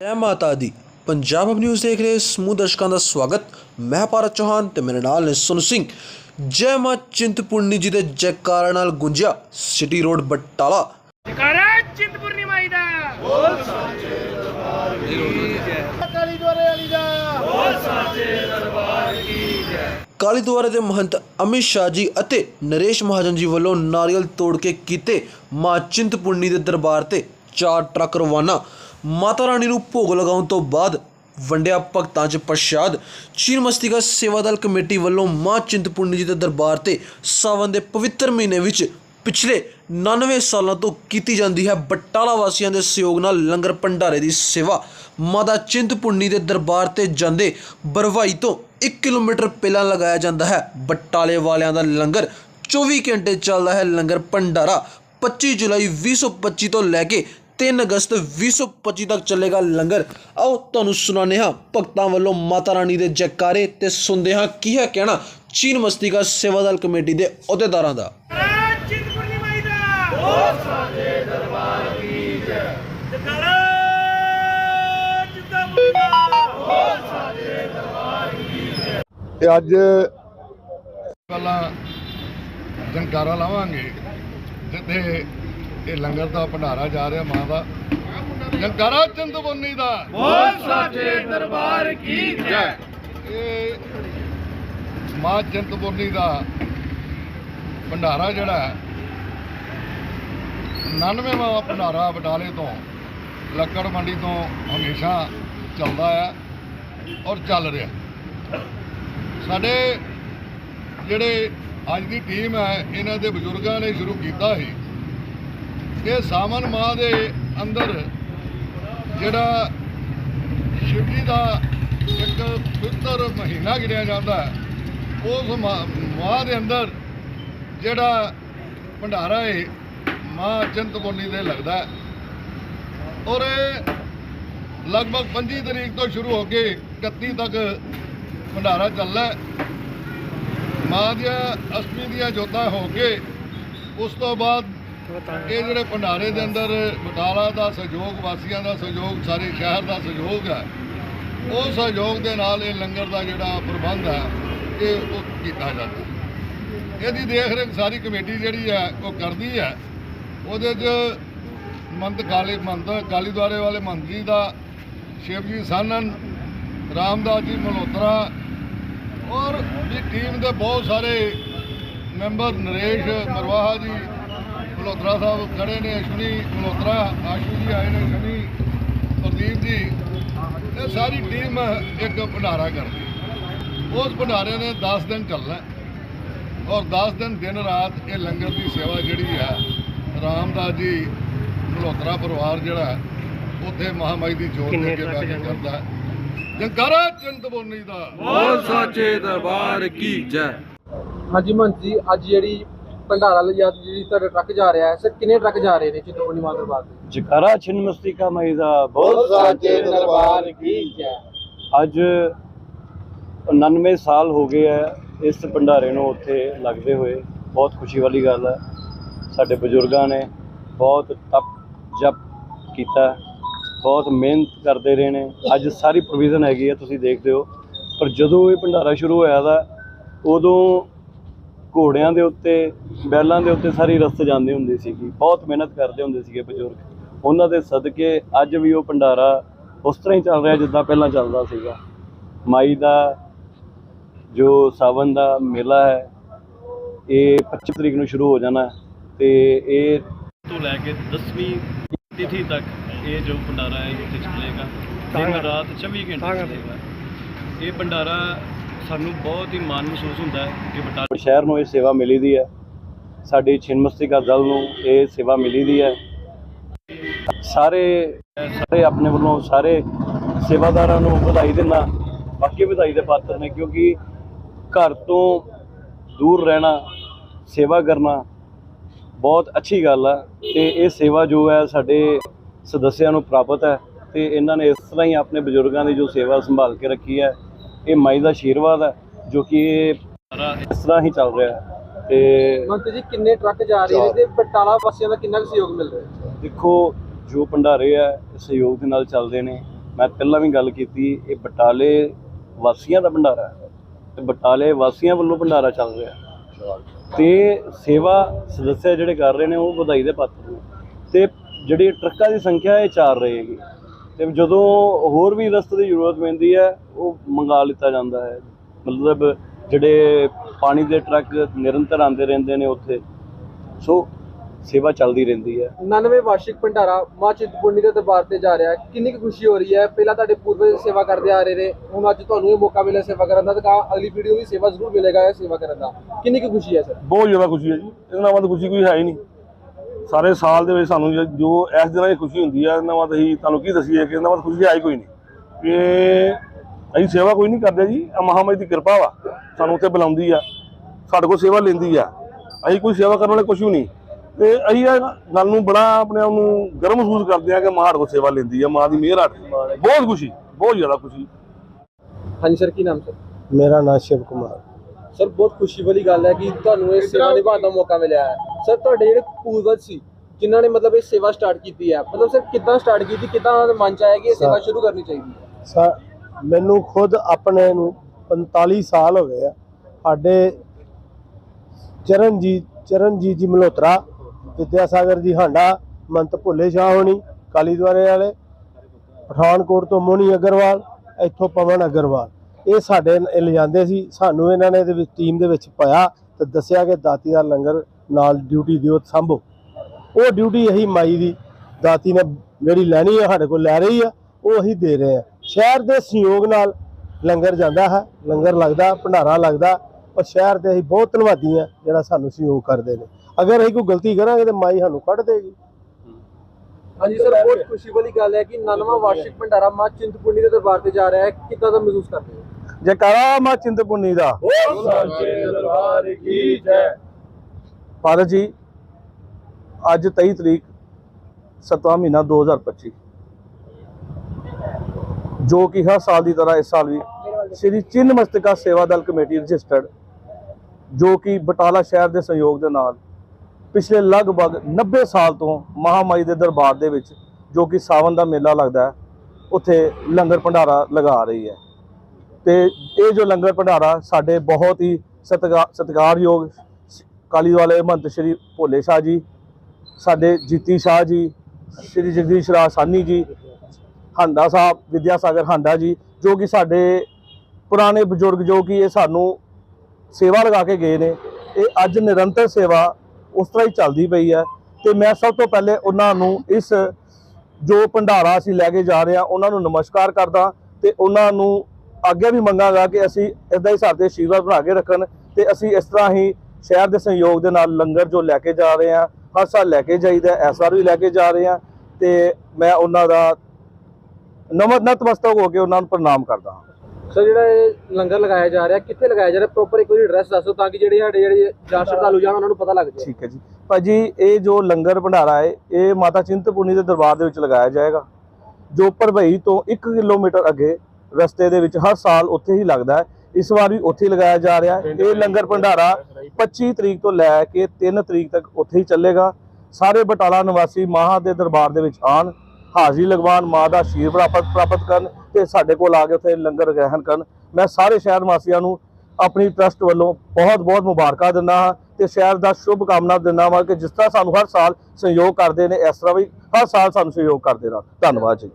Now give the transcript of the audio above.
ਜੈ ਮਾਤਾ ਦੀ। ਪੰਜਾਬ ਨਿਊਜ਼ ਦੇਖ ਰਹੇ ਸਮੂਹ ਦਰਸ਼ਕਾਂ ਦਾ ਸਵਾਗਤ। ਮੈਂ ਭਾਰਤ ਚੌਹਾਨ ਤੇ ਮੇਰੇ ਨਾਲ ਨੇ ਸੁਨ ਸਿੰਘ। ਜੈ ਮਾਂ ਚਿੰਤਪੁਰਨੀ ਜੀ ਦੇ ਜੈਕਾਰਾਂ ਨਾਲ ਗੁੰਜਿਆ ਸਿਟੀ ਰੋਡ ਬਟਾਲਾ। ਜਕਾਰਾ ਚਿੰਤਪੁਰਨੀ ਮਾਈ ਦਾ। ਬੋਲ ਸਾਚੇ ਦਰਬਾਰ ਕੀ ਜੈ। ਕਾਲੀ ਦੁਆਰੇ ਵਾਲੀ ਦਾ। ਕਾਲੀ ਦੁਆਰੇ ਦੇ ਮਹੰਤ ਅਮਿਤ ਸ਼ਾਹ ਜੀ ਅਤੇ ਨਰੇਸ਼ ਮਹਾਜਨ ਜੀ ਵੱਲੋਂ ਨਾਰੀਅਲ ਤੋੜ ਕੇ ਕੀਤੇ ਮਾਂ ਚਿੰਤਪੁਰਨੀ ਦੇ ਦਰਬਾਰ ਤੇ ਚਾਰ ਟਰੱਕ ਰਵਾਨਾ। ਮਾਤਾ ਰਾਣੀ ਨੂੰ ਭੋਗ ਲਗਾਉਣ ਤੋਂ ਬਾਅਦ ਵੰਡਿਆ ਭਗਤਾਂ 'ਚ ਪ੍ਰਸ਼ਾਦ, ਚੀਨ ਮਸਤੀਕਾ ਸੇਵਾ ਕਮੇਟੀ ਵੱਲੋਂ ਮਾਂ ਚਿੰਤਪੁਰਨੀ ਜੀ ਦੇ ਦਰਬਾਰ ਤੇ ਸਾਵਨ ਦੇ ਪਵਿੱਤਰ ਮਹੀਨੇ ਵਿੱਚ ਪਿਛਲੇ 99 ਸਾਲਾਂ ਤੋਂ ਕੀਤੀ ਜਾਂਦੀ ਹੈ ਬਟਾਲਾ ਵਾਸੀਆਂ ਦੇ ਸਹਿਯੋਗ ਨਾਲ ਲੰਗਰ ਭੰਡਾਰੇ ਦੀ ਸੇਵਾ। ਮਾਤਾ ਚਿੰਤਪੁਰਨੀ ਦੇ ਦਰਬਾਰ ਤੇ ਜਾਂਦੇ ਬਰਵਾਈ ਤੋਂ 1 ਕਿਲੋਮੀਟਰ ਪਹਿਲਾਂ ਲਗਾਇਆ ਜਾਂਦਾ ਹੈ। ਬਟਾਲੇ ਵਾਲਿਆਂ ਦਾ ਲੰਗਰ 24 ਘੰਟੇ ਚੱਲਦਾ ਹੈ। ਲੰਗਰ ਭੰਡਾਰਾ 25 ਜੁਲਾਈ 2025 ਤੋਂ ਲੈ ਕੇ 3 ਅਗਸਤ 2025 ਤੱਕ ਚੱਲੇਗਾ ਲੰਗਰ। ਆਓ ਤੁਹਾਨੂੰ ਸੁਣਾਉਂਦੇ ਹਾਂ। ਭਗਤਾਂ ਵੱਲੋਂ ਮਾਤਾ ਰਾਣੀ ਦੇ ਜੈਕਾਰੇ ਤੇ ਸੁਣਦੇ ਹਾਂ ਕੀ ਹੈ ਕਹਿਣਾ ਚੀਨ ਮਸਤੀਕਾ ਸੇਵਾ ਦਲ ਕਮੇਟੀ ਦੇ ਅਹੁਦੇਦਾਰਾਂ ਦਾ। ਜਕਾਰਾ ਚਿੰਤਪੁਰਨੀ ਮਾਈ ਦਾ। ਬੋਲ ਸਾਚੇ ਦਰਬਾਰ ਕੀ ਜੈ। ਜਕਾਰਾ ਚਿੰਤਪੁਰਨੀ ਦਾ ਬੋਲ ਸਾਚੇ ਤੇ ਅੱਜ ਪਹਿਲਾਂ ਜੰਕਾਰਾ ਲਾਵਾਂਗੇ। ਜਿੱਥੇ ਇਹ ਲੰਗਰ ਦਾ ਭੰਡਾਰਾ ਜਾ ਰਿਹਾ ਮਾਂ ਦਾ। ਜੰਕਾਰਾ ਚਿੰਤਪੁਰਨੀ ਦਾ। ਬੋਲ ਸਾਚੇ ਦਰਬਾਰ ਕੀ ਜੈ। ਇਹ ਮਾਂ ਚਿੰਤਪੁਰਨੀ ਦਾ ਭੰਡਾਰਾ ਜਿਹੜਾ ਹੈ 99ਵਾਂ ਭੰਡਾਰਾ ਬਟਾਲੇ ਤੋਂ ਲੱਕੜ ਮੰਡੀ ਤੋਂ ਹਮੇਸ਼ਾ ਚੱਲਦਾ ਹੈ ਔਰ ਚੱਲ ਰਿਹਾ ਸਾਡੇ ਜਿਹੜੇ ਅੱਜ ਦੀ ਟੀਮ ਹੈ ਇਹਨਾਂ ਦੇ ਬਜ਼ੁਰਗਾਂ ਨੇ ਸ਼ੁਰੂ ਕੀਤਾ ਸੀ। ਕਿ ਸਾਵਨ ਮਾਹ ਦੇ ਅੰਦਰ ਜਿਹੜਾ ਸ਼ਿਵ ਜੀ ਦਾ ਇੱਕ ਪਵਿੱਤਰ ਮਹੀਨਾ ਗਿਣਿਆ ਜਾਂਦਾ ਉਸ ਮਾ- ਮਾਹ ਦੇ ਅੰਦਰ ਜਿਹੜਾ ਭੰਡਾਰਾ ਹੈ ਮਾਂ ਚਿੰਤਪੁਰਨੀ ਦੇ ਲੱਗਦਾ ਔਰ ਇਹ ਲਗਭਗ 25 ਤਰੀਕ ਤੋਂ ਸ਼ੁਰੂ ਹੋ ਕੇ 31 ਤੱਕ ਭੰਡਾਰਾ ਚੱਲਦਾ ਮਾਂ ਦੀਆਂ ਅਸ਼ਟਮੀ ਦੀਆਂ ਜੋਤਾਂ ਹੋ ਕੇ ਉਸ ਤੋਂ ਬਾਅਦ ਇਹ ਜਿਹੜੇ ਭੰਡਾਰੇ ਦੇ ਅੰਦਰ ਬਟਾਲਾ ਦਾ ਸਹਿਯੋਗ, ਵਾਸੀਆਂ ਦਾ ਸਹਿਯੋਗ, ਸਾਰੇ ਸ਼ਹਿਰ ਦਾ ਸਹਿਯੋਗ ਹੈ, ਉਹ ਸਹਿਯੋਗ ਦੇ ਨਾਲ ਇਹ ਲੰਗਰ ਦਾ ਜਿਹੜਾ ਪ੍ਰਬੰਧ ਹੈ, ਇਹ ਉਹ ਕੀਤਾ ਜਾਂਦਾ ਇਹਦੀ ਦੇਖ ਰੇਖ ਸਾਰੀ ਕਮੇਟੀ ਜਿਹੜੀ ਹੈ, ਉਹ ਕਰਦੀ ਹੈ। ਉਹਦੇ 'ਚ ਮੰਤ ਕਾਲੇ ਮੰਤ ਕਾਲੀ ਦੁਆਰੇ ਵਾਲੇ ਮੰਤ ਜੀ ਦਾ ਸ਼ਿਵ ਜੀ ਸਾਨਨ, ਰਾਮਦਾਸ ਜੀ ਮਲਹੋਤਰਾ ਔਰ ਵੀ ਟੀਮ ਦੇ ਬਹੁਤ ਸਾਰੇ ਮੈਂਬਰ ਨਰੇਸ਼ ਮਰਵਾਹਾ ਜੀ ਮਲਹੋਤਰਾ ਸਾਹਿਬ ਖੜੇ ਨੇ ਅਸ਼ਵਨੀ ਮਲਹੋਤਰਾ ਆਸ਼ੂ ਜੀ ਆਏ ਨੇ ਸ਼ਨੀ ਪ੍ਰਦੀਪ ਜੀ। ਇਹ ਸਾਰੀ ਟੀਮ ਇੱਕ ਭੰਡਾਰਾ ਕਰਦੀ। ਉਸ ਭੰਡਾਰੇ ਨੇ 10 ਦਿਨ ਚੱਲਣਾ। ਔਰ 10 ਦਿਨ ਦਿਨ ਰਾਤ ਇਹ ਲੰਗਰ ਦੀ ਸੇਵਾ ਜਿਹੜੀ ਹੈ ਰਾਮਦਾਸ ਜੀ ਮਲਹੋਤਰਾ ਪਰਿਵਾਰ ਜਿਹੜਾ ਉੱਥੇ ਮਹਾਮਾਈ ਦੀ ਜੋਤ ਦੇ ਅੱਗੇ ਬੈਠ ਕੇ ਕਰਦਾ ਜੰਕਾਰਾ ਚਿੰਤਪੁਰਨੀ ਦਾ। ਬੋਲ ਸਾਚੇ ਦਰਬਾਰ ਕੀ ਜੈ। ਹਾਂਜੀ ਮਹੰਤ ਜੀ ਅੱਜ ਜਿਹੜੀ ਭੰਡਾਰਾ ਲਈ ਅੱਜ ਜਿਹੜੀ ਤੁਹਾਡੇ ਟਰੱਕ ਜਾ ਰਿਹਾ ਹੈ ਸਰ ਕਿੰਨੇ ਟਰੱਕ ਜਾ ਰਹੇ ਨੇ ਚਿੰਤਪੁਰਨੀ ਮਾਤਾ ਦਰਬਾਰ ਤੇ ਜਕਾਰਾ ਛਿਨਮਸਤਿਕਾ ਮਾਈ ਦਾ ਬਹੁਤ ਸਾਚੇ ਦਰਬਾਰ ਕੀ ਜੈ। ਅੱਜ 99 ਸਾਲ ਹੋ ਗਏ ਆ ਇਸ ਭੰਡਾਰੇ ਨੂੰ ਉੱਥੇ ਲੱਗਦੇ ਹੋਏ। ਬਹੁਤ ਖੁਸ਼ੀ ਵਾਲੀ ਗੱਲ ਹੈ। ਸਾਡੇ ਬਜ਼ੁਰਗਾਂ ਨੇ ਬਹੁਤ ਤਪ ਜਪ ਕੀਤਾ ਬਹੁਤ ਮਿਹਨਤ ਕਰਦੇ ਰਹੇ ਨੇ। ਅੱਜ ਸਾਰੀ ਪ੍ਰੋਵੀਜ਼ਨ ਹੈਗੀ ਆ ਤੁਸੀਂ ਦੇਖਦੇ ਹੋ। ਪਰ ਜਦੋਂ ਇਹ ਭੰਡਾਰਾ ਸ਼ੁਰੂ ਹੋਇਆ ਦਾ ਉਦੋਂ ਘੋੜਿਆਂ ਦੇ ਉੱਤੇ, ਬੈਲਾਂ ਦੇ ਉੱਤੇ ਸਾਰੀ ਰਸਤ ਜਾਂਦੇ ਹੁੰਦੀ ਸੀਗੀ। ਬਹੁਤ ਮਿਹਨਤ ਕਰਦੇ ਹੁੰਦੇ ਸੀਗੇ ਬਜ਼ੁਰਗ। ਉਹਨਾਂ ਦੇ ਸਦਕੇ ਅੱਜ ਵੀ ਉਹ ਭੰਡਾਰਾ ਉਸ ਤਰ੍ਹਾਂ ਹੀ ਚੱਲ ਰਿਹਾ ਜਿੱਦਾਂ ਪਹਿਲਾਂ ਚੱਲਦਾ ਸੀਗਾ। ਮਾਈ ਦਾ, ਜੋ ਸਾਵਨ ਦਾ ਮੇਲਾ ਹੈ, ਇਹ 25 ਤਰੀਕ ਨੂੰ ਸ਼ੁਰੂ ਹੋ ਜਾਣਾ ਹੈ ਤੇ ਇਹ ਤੋਂ ਲੈ ਕੇ 10ਵੀਂ ਤਿਥੀ ਤੱਕ ਇਹ ਜੋ ਭੰਡਾਰਾ ਹੈ ਇੱਥੇ ਚੱਲੇਗਾ। ਦਿਨ ਰਾਤ 24 ਘੰਟੇ ਚੱਲੇਗਾ। ਇਹ ਭੰਡਾਰਾ ਸਾਨੂੰ ਬਹੁਤ ਹੀ ਮਾਣ ਮਹਿਸੂਸ ਹੁੰਦਾ ਹੈ ਕਿ ਬਟਾਲਾ ਸ਼ਹਿਰ ਨੂੰ ਇਹ ਸੇਵਾ ਮਿਲੀ ਦੀ ਹੈ। ਸਾਡੀ ਛਿਨਮਸਤਿਕਾ ਦਲ ਨੂੰ ਇਹ ਸੇਵਾ ਮਿਲੀ ਦੀ ਹੈ। ਸਾਰੇ ਸਾਰੇ ਆਪਣੇ ਵੱਲੋਂ ਸਾਰੇ ਸੇਵਾਦਾਰਾਂ ਨੂੰ ਵਧਾਈ ਦਿੰਦਾ, ਬਾਕੀ ਵਧਾਈ ਦੇ ਪਾਤਰ ਨੇ, ਕਿਉਂਕਿ ਘਰ ਤੋਂ ਦੂਰ ਰਹਿਣਾ, ਸੇਵਾ ਕਰਨਾ ਬਹੁਤ ਅੱਛੀ ਗੱਲ ਆ ਤੇ ਇਹ ਸੇਵਾ ਜੋ ਹੈ ਸਾਡੇ ਸਦੱਸਿਆਂ ਨੂੰ ਪ੍ਰਾਪਤ ਹੈ ਤੇ ਇਹਨਾਂ ਨੇ ਇਸ ਤਰ੍ਹਾਂ ਹੀ ਆਪਣੇ ਬਜ਼ੁਰਗਾਂ ਦੀ ਜੋ ਸੇਵਾ ਸੰਭਾਲ ਕੇ ਰੱਖੀ ਹੈ। ਇਹ ਮਾਈ ਦਾ ਆਸ਼ੀਰਵਾਦ ਹੈ ਜੋ ਕਿ ਇਹ ਇਸ ਤਰ੍ਹਾਂ ਹੀ ਚੱਲ ਰਿਹਾ ਹੈ। ਤੇ ਜੀ ਕਿੰਨੇ ਟਰੱਕ ਜਾ ਰਹੇ ਨੇ ਤੇ ਬਟਾਲਾ ਵਾਸੀਆਂ ਦਾ ਕਿੰਨਾ ਕੁ ਸਹਿਯੋਗ ਮਿਲ ਰਿਹਾ ਹੈ? ਦੇਖੋ ਜੋ ਭੰਡਾਰੇ ਆ ਇਹ ਸਹਿਯੋਗ ਦੇ ਨਾਲ ਚੱਲਦੇ ਨੇ। ਮੈਂ ਪਹਿਲਾਂ ਵੀ ਗੱਲ ਕੀਤੀ ਇਹ ਬਟਾਲੇ ਵਾਸੀਆਂ ਦਾ ਭੰਡਾਰਾ ਹੈ। ਤੇ ਬਟਾਲੇ ਵਾਸੀਆਂ ਵੱਲੋਂ ਭੰਡਾਰਾ ਚੱਲ ਰਿਹਾ ਤੇ ਸੇਵਾ ਸਦੱਸਿਆ ਜਿਹੜੇ ਕਰ ਰਹੇ ਨੇ ਉਹ ਵਧਾਈ ਦੇ ਪਾਤਰ ਨੇ। ਤੇ ਜਿਹੜੀ ਟਰੱਕਾਂ ਦੀ ਸੰਖਿਆ ਇਹ ਚਾਰ ਰਹੇਗੀ। ਤੇ ਜਦੋਂ ਹੋਰ ਵੀ ਰਸਤੇ ਦੀ ਜ਼ਰੂਰਤ ਪੈਂਦੀ ਹੈ ਉਹ ਮੰਗਾ ਲਿੱਤਾ ਜਾਂਦਾ ਹੈ। ਮਤਲਬ ਜਿਹੜੇ ਪਾਣੀ ਦੇ ਟਰੱਕ ਨਿਰੰਤਰ ਆਉਂਦੇ ਰਹਿੰਦੇ ਨੇ ਉੱਥੇ ਸੋ ਸੇਵਾ ਚੱਲਦੀ ਰਹਿੰਦੀ ਹੈ। 99 ਵਾਰਸ਼ਿਕ ਭੰਡਾਰਾ ਮਾਂ ਚਿੰਤਪੁਰਨੀ ਦੇ ਦਰਬਾਰ ਤੇ ਜਾ ਰਿਹਾ ਹੈ। ਕਿੰਨੀ ਕੁ ਖੁਸ਼ੀ ਹੋ ਰਹੀ ਹੈ? ਪਹਿਲਾਂ ਤੁਹਾਡੇ ਪੂਰਵਜ ਸੇਵਾ ਕਰਦੇ ਆ ਰਹੇ ਨੇ ਹੁਣ ਅੱਜ ਤੁਹਾਨੂੰ ਇਹ ਮੌਕਾ ਮਿਲਿਆ ਸੇਵਾ ਕਰਨ ਦਾ ਤਾਂ ਅਗਲੀ ਪੀੜ੍ਹੀ ਨੂੰ ਵੀ ਸੇਵਾ ਜ਼ਰੂਰ ਮਿਲੇਗਾ ਇਹ ਸੇਵਾ ਕਰਨ ਦਾ। ਕਿੰਨੀ ਕੁ ਖੁਸ਼ੀ ਹੈ ਸਰ? ਬਹੁਤ ਜ਼ਿਆਦਾ ਖੁਸ਼ੀ ਹੈ ਜੀ। ਇਹਦੇ ਨਾਲ ਵੱਧ ਖੁਸ਼ੀ ਕੋਈ ਹੈ ਹੀ ਨਹੀਂ। ਸਾਰੇ ਸਾਲ ਦੇ ਵਿੱਚ ਸਾਨੂੰ ਜੋ- ਜੋ ਇਸ ਦਿਨਾਂ 'ਚ ਖੁਸ਼ੀ ਹੁੰਦੀ ਹੈ ਇਹਨਾਂ ਵੱਧ ਅਸੀਂ ਤੁਹਾਨੂੰ ਕੀ ਦਸੀਏ ਕਿ ਇਹਨਾਂ ਵੱਧ ਖੁਸ਼ੀ ਹੀ ਕੋਈ ਨਹੀਂ। ਕਿ ਅਸੀਂ ਸੇਵਾ ਕੋਈ ਨਹੀਂ ਕਰਦੇ ਜੀ ਆ ਮਹਾਮਾਰੀ ਦੀ ਕਿਰਪਾ ਵਾ ਸਾਨੂੰ ਉੱਥੇ ਬੁਲਾਉਂਦੀ ਆ ਸਾਡੇ ਕੋਲ ਸੇਵਾ ਲੈਂਦੀ ਆ। ਅਸੀਂ ਕੋਈ ਸੇਵਾ ਕਰਨ ਵਾਲੇ ਕੁਝ ਵੀ ਨਹੀਂ। ਤੇ ਅਸੀਂ ਇਹ ਗੱਲ ਨੂੰ ਬੜਾ ਆਪਣੇ ਆਪ ਨੂੰ ਗਰਮ ਮਹਿਸੂਸ ਕਰਦੇ ਆ ਕਿ ਮਾਂ ਸਾਡੇ ਕੋਲ ਸੇਵਾ ਲੈਂਦੀ ਆ ਮਾਂ ਦੀ ਮਿਹਰ ਆ ਬਹੁਤ ਖੁਸ਼ੀ ਬਹੁਤ ਜ਼ਿਆਦਾ ਖੁਸ਼ੀ। ਹਾਂਜੀ ਸਰ ਕੀ ਨਾਮ ਸਰ? ਮੇਰਾ ਨਾਮ ਸ਼ਿਵ ਕੁਮਾਰ। ਸਰ ਬਹੁਤ ਖੁਸ਼ੀ ਵਾਲੀ ਗੱਲ ਹੈ ਕਿ ਤੁਹਾਨੂੰ ਇਹ ਸੇਵਾ ਨਿਭਾਉਣ ਦਾ ਮੌਕਾ ਮਿਲਿਆ ਹੈ। ਸਰ ਤੁਹਾਡੇ ਜਿਹੜੇ ਪੂਰਵਜ ਸੀ ਜਿਨ੍ਹਾਂ ਨੇ ਮਤਲਬ ਇਹ ਸੇਵਾ ਸਟਾਰਟ ਕੀਤੀ ਹੈ ਮਤਲਬ ਸਰ ਕਿੱਦਾਂ ਸਟਾਰਟ ਕੀਤੀ ਕਿੱਦਾਂ ਉਹਨਾਂ ਦੇ ਮਨ ਚ ਆਇਆ ਕਿ ਇਹ ਸੇਵਾ ਸਰ- ਸ਼ੁਰੂ ਕਰਨੀ ਚਾਹੀਦੀ ਹੈ? ਸਾ ਮੈਨੂੰ ਖੁਦ ਆਪਣੇ ਨੂੰ 45 ਸਾਲ ਹੋ ਗਏ ਆ। ਸਾਡੇ ਚਰਨਜੀਤ ਚਰਨਜੀਤ ਜੀ ਮਲਹੋਤਰਾ ਵਿਦਿਆਸਾਗਰ ਜੀ ਹਾਂਡਾ ਮੰਤ ਭੁੱਲੇ ਸ਼ਾਹ ਹੋਣੀ ਕਾਲੀ ਦੁਆਰੇ ਵਾਲੇ ਪਠਾਨਕੋਟ ਤੋਂ ਮੋਨੀ ਅਗਰਵਾਲ ਇੱਥੋਂ ਪਵਨ ਅਗਰਵਾਲ। ਇਹ ਸਾਡੇ ਨ- ਲਿਜਾਂਦੇ ਸੀ। ਸਾਨੂੰ ਇਹਨਾਂ ਨੇ ਇਹਦੇ ਵਿੱਚ, ਟੀਮ ਦੇ ਵਿੱਚ ਪਾਇਆ ਤੇ ਦੱਸਿਆ ਕਿ ਦਾਤੀ ਦਾ ਲੰਗਰ ਨਾਲ ਡਿਊਟੀ ਦਿਓ, ਸੰਭੋ। ਉਹ ਡਿਊਟੀ ਇਹੀ ਮਾਈ ਦੀ। ਦਾਤੀ ਨੇ ਜਿਹੜੀ ਲੈਣੀ ਹੈ ਸਾਡੇ ਕੋਲ ਲੈ ਰਹੀ ਆ, ਉਹ ਅਸੀਂ ਦੇ ਰਹੇ ਆ। ਸ਼ਹਿਰ ਦੇ ਸਹਿਯੋਗ ਨਾਲ ਲੰਗਰ ਜਾਂਦਾ ਹੈ। ਲੰਗਰ ਲੱਗਦਾ, ਭੰਡਾਰਾ ਲੱਗਦਾ ਔਰ ਸ਼ਹਿਰ ਦੇ ਅਸੀਂ ਬਹੁਤ ਧੰਨਵਾਦੀ ਆ, ਜਿਹੜਾ ਸਾਨੂੰ ਸਹਿਯੋਗ ਕਰਦੇ ਨੇ। ਅਗਰ ਅਸੀਂ ਕੋਈ ਗਲਤੀ ਕਰਾਂਗੇ ਤੇ ਮਾਈ ਸਾਨੂੰ ਕੱਢ ਦੇਗੀ। ਹਾਂਜੀ ਸਰ, ਬਹੁਤ ਖੁਸ਼ੀ ਵਾਲੀ ਗੱਲ ਹੈ ਕਿ 99ਵਾਂ ਵਾਰਸ਼ਿਕ ਭੰਡਾਰਾ ਮਾਂ ਚਿੰਤਪੁਰਨੀ ਦੇ ਦਰਬਾਰ ਤੇ ਜਾ ਰਿਹਾ ਹੈ। ਕਿੱਦਾਂ ਦਾ ਮਹਿਸੂਸ ਕਰਦੇ ਹੋ? ਜੈਕਾਰਾ ਮਾ ਚਿੰਤਪੁਰਨੀ ਦਾ। ਭਾਰਤ ਜੀ, ਅੱਜ 23 ਤਰੀਕ 7ਵਾਂ ਮਹੀਨਾ 2025 ਜੋ ਕਿ ਹਰ ਸਾਲ ਦੀ ਤਰ੍ਹਾਂ ਇਸ ਸਾਲ ਵੀ ਸ੍ਰੀ ਚਿੰਨ ਮਸਤਕਾ ਸੇਵਾ ਦਲ ਕਮੇਟੀ ਰਜਿਸਟਰਡ, ਜੋ ਕਿ ਬਟਾਲਾ ਸ਼ਹਿਰ ਦੇ ਸਹਿਯੋਗ ਦੇ ਨਾਲ ਪਿਛਲੇ ਲਗਭਗ 90 ਸਾਲ ਤੋਂ ਮਹਾਮਾਈ ਦੇ ਦਰਬਾਰ ਦੇ ਵਿੱਚ ਜੋ ਕਿ ਸਾਵਨ ਦਾ ਮੇਲਾ ਲੱਗਦਾ ਹੈ, ਉੱਥੇ ਲੰਗਰ ਭੰਡਾਰਾ ਲਗਾ ਰਹੀ ਹੈ। ਤੇ ਇਹ ਜੋ ਲੰਗਰ ਭੰਡਾਰਾ ਸਾਡੇ ਬਹੁਤ ਹੀ ਸਤਿਕਾ- ਸਤਿਕਾਰਯੋਗ ਕਾਲੀ ਵਾਲੇ ਮਹੰਤ ਸ਼੍ਰੀ ਭੋਲੇ ਸ਼ਾਹ ਜੀ, ਸਾਡੇ ਜੀਤੀ ਸ਼ਾਹ ਜੀ, ਸ਼੍ਰੀ ਜਗਦੀਸ਼ ਰਾਜ ਸਾਨੀ ਜੀ, ਹਾਂਡਾ ਸਾਹਿਬ ਵਿਦਿਆ ਸਾਗਰ ਹਾਂਡਾ ਜੀ, ਜੋ ਕਿ ਸਾਡੇ ਪੁਰਾਣੇ ਬਜ਼ੁਰਗ ਜੋ ਕਿ ਇਹ ਸਾਨੂੰ ਸੇਵਾ ਲਗਾ ਕੇ ਗਏ ਨੇ, ਇਹ ਅੱਜ ਨਿਰੰਤਰ ਸੇਵਾ ਉਸ ਤਰ੍ਹਾਂ ਹੀ ਚੱਲਦੀ ਪਈ ਹੈ ਤੇ ਮੈਂ ਸਭ ਤੋਂ ਪਹਿਲੇ ਉਹਨਾਂ ਨੂੰ ਇਸ ਜੋ ਭੰਡਾਰਾ ਅਸੀਂ ਲੈ ਕੇ ਜਾ ਰਹੇ ਹਾਂ, ਉਹਨਾਂ ਨੂੰ ਨਮਸਕਾਰ ਕਰਦਾ ਤੇ ਉਹਨਾਂ ਨੂੰ ਅੱਗੇ ਵੀ ਮੰਗਾਂਗਾ ਕਿ ਅਸੀਂ ਇਦਾਂ ਹੀ ਸਾਡੇ ਆਸ਼ੀਰਵਾਦ ਬਣਾ ਕੇ ਰੱਖਣ ਤੇ ਅਸੀਂ ਇਸ ਤਰ੍ਹਾਂ ਹੀ ਸ਼ਹਿਰ ਦੇ ਸਹਿਯੋਗ ਦੇ ਨਾਲ ਲੰਗਰ ਜੋ ਲੈ ਕੇ ਜਾ ਰਹੇ ਹਾਂ ਹਰ ਸਾਲ ਲੈ ਕੇ ਜਾਈਦਾ ਇਸ ਵਾਰ ਵੀ ਲੈ ਕੇ ਜਾ ਰਹੇ ਹਾਂ ਤੇ ਮੈਂ ਉਹਨਾਂ ਦਾ ਨਮਤ ਨਤਮਸਤਕ ਹੋ ਕੇ ਉਹਨਾਂ ਨੂੰ ਪ੍ਰਣਾਮ ਕਰਦਾ ਹਾਂ। ਸਰ ਜਿਹੜਾ ਇਹ ਲੰਗਰ ਲਗਾਇਆ ਜਾ ਰਿਹਾ ਕਿੱਥੇ ਲਗਾਇਆ ਜਾ ਰਿਹਾ? ਪ੍ਰੋਪਰ ਇੱਕ ਵਾਰੀ ਐਡਰੈਸ ਦੱਸੋ ਤਾਂ ਕਿ ਜਿਹੜੇ ਸਾਡੇ ਜਿਹੜੇ ਜਾਂ ਸ਼ਰਧਾਲੂ ਜਾਣ ਉਹਨਾਂ ਨੂੰ ਪਤਾ ਲੱਗ ਜਾਏ। ਠੀਕ ਹੈ ਜੀ। ਭਾਜੀ ਇਹ ਜੋ ਲੰਗਰ ਭੰਡਾਰਾ ਹੈ ਇਹ ਮਾਤਾ ਚਿੰਤਪੁਰਨੀ ਦੇ ਦਰਬਾਰ ਦੇ ਵਿੱਚ ਲਗਾਇਆ ਜਾਏਗਾ ਜੋ ਭਰਵਈ ਤੋਂ 1 ਕਿਲੋਮੀਟਰ ਅੱਗੇ ਰਸਤੇ ਦੇ ਵਿੱਚ ਹਰ ਸਾਲ ਉੱਥੇ ਹੀ ਲੱਗਦਾ ਹੈ। ਇਸ ਵਾਰ ਵੀ ਉੱਥੇ ਹੀ ਲਗਾਇਆ ਜਾ ਰਿਹਾ ਹੈ। ਇਹ ਲੰਗਰ ਭੰਡਾਰਾ 25 ਤਰੀਕ ਤੋਂ ਲੈ ਕੇ 3 ਤਰੀਕ ਤੱਕ ਉੱਥੇ ਹੀ ਚੱਲੇਗਾ। ਸਾਰੇ ਬਟਾਲਾ ਨਿਵਾਸੀ ਮਾਂ ਦੇ ਦਰਬਾਰ ਦੇ ਵਿੱਚ ਆਣ ਹਾਜ਼ਰੀ ਲਗਵਾਉਣ, ਮਾਂ ਦਾ ਆਸ਼ੀਰਵਾਦ ਪ੍ਰਾਪਤ ਪ੍ਰਾਪਤ ਕਰਨ ਤੇ ਸਾਡੇ ਕੋਲ ਆ ਕੇ ਉੱਥੇ ਲੰਗਰ ਗ੍ਰਹਿਣ ਕਰਨ। ਮੈਂ ਸਾਰੇ ਸ਼ਹਿਰ ਵਾਸੀਆਂ ਨੂੰ ਆਪਣੀ ਟਰਸਟ ਵੱਲੋਂ ਬਹੁਤ ਬਹੁਤ ਮੁਬਾਰਕਾਂ ਦਿੰਦਾ ਹਾਂ ਤੇ ਸ਼ਹਿਰ ਦਾ ਸ਼ੁਭ ਕਾਮਨਾ ਦਿੰਦਾ ਹਾਂ ਕਿ ਜਿਸ ਤਰ੍ਹਾਂ ਸਾਨੂੰ ਹਰ ਸਾਲ ਸਹਿਯੋਗ ਕਰਦੇ ਨੇ, ਇਸ ਤਰ੍ਹਾਂ ਵੀ ਹਰ ਸਾਲ ਸਾਨੂੰ ਸਹਿਯੋਗ ਕਰਦੇ ਰਹਿਣ ਧੰਨਵਾਦ ਜੀ।